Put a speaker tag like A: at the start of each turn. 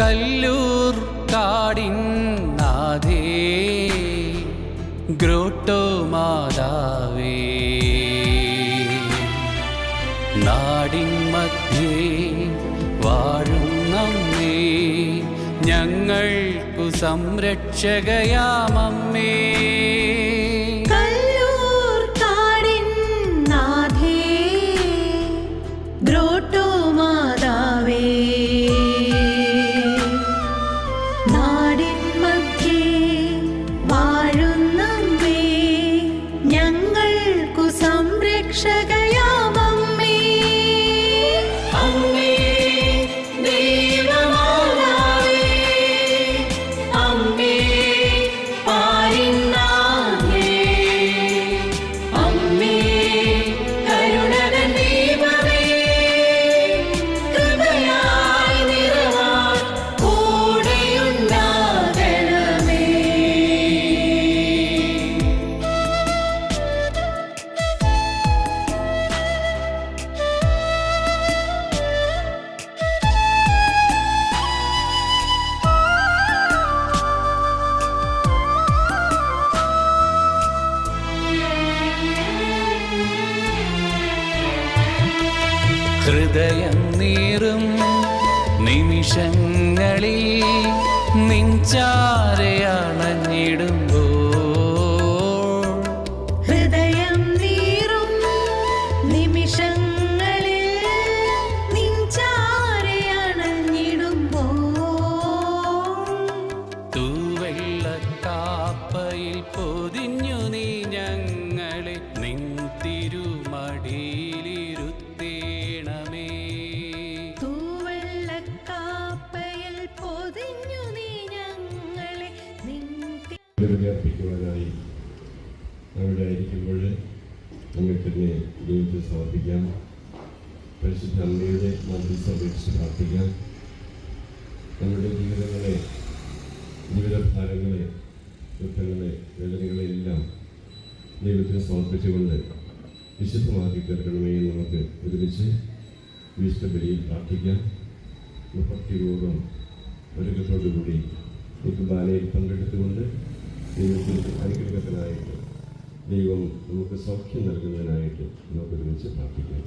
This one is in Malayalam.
A: കല്ലൂർ കാടിൻ നാദേ ഗ്രോട്ടോ മാതാവേ. നാടിൻ മധ്യേ വാഴും നമ്മേ ഞങ്ങൾക്കു സംരക്ഷകയാമമ്മേ.
B: ഹൃദയം നീറും നിമിഷങ്ങളിൽ നിഞ്ചാരയണഞ്ഞിടുമ്പോൾ
A: ഹൃദയം നീറും നിമിഷങ്ങളിൽ
B: പൊതിഞ്ഞു
C: ബലിയർപ്പിക്കുവാനായി അവിടെ ആയിരിക്കുമ്പോൾ തന്നെ ദൈവത്തെ സമർപ്പിക്കാം. പരിശുദ്ധ അമ്മയുടെ മന്ത്രി അപേക്ഷിച്ച് പ്രാർത്ഥിക്കാം. നമ്മുടെ ജീവിതങ്ങളെ ജീവിതഭാരങ്ങളെ ദുഃഖങ്ങളെ വേദനകളെ എല്ലാം ദൈവത്തിന് സമർപ്പിച്ചുകൊണ്ട് വിശുദ്ധമാക്കി തീർക്കണമേ എന്ന് നമുക്ക് ഒരുമിച്ച് വിശുദ്ധ ബലിയിൽ പ്രാർത്ഥിക്കാം. ഭക്തിപൂർവം ഒരുക്കത്തോടുകൂടി ഈ കുർബാനയിൽ പങ്കെടുത്തുകൊണ്ട് ദൈവത്തിന്റെ അനുഗ്രഹത്തിനായിട്ട് ദൈവം നമുക്ക് സൗഖ്യം നൽകുന്നതിനായിട്ട് നമുക്ക് ഒരുമിച്ച് പ്രാർത്ഥിക്കാം.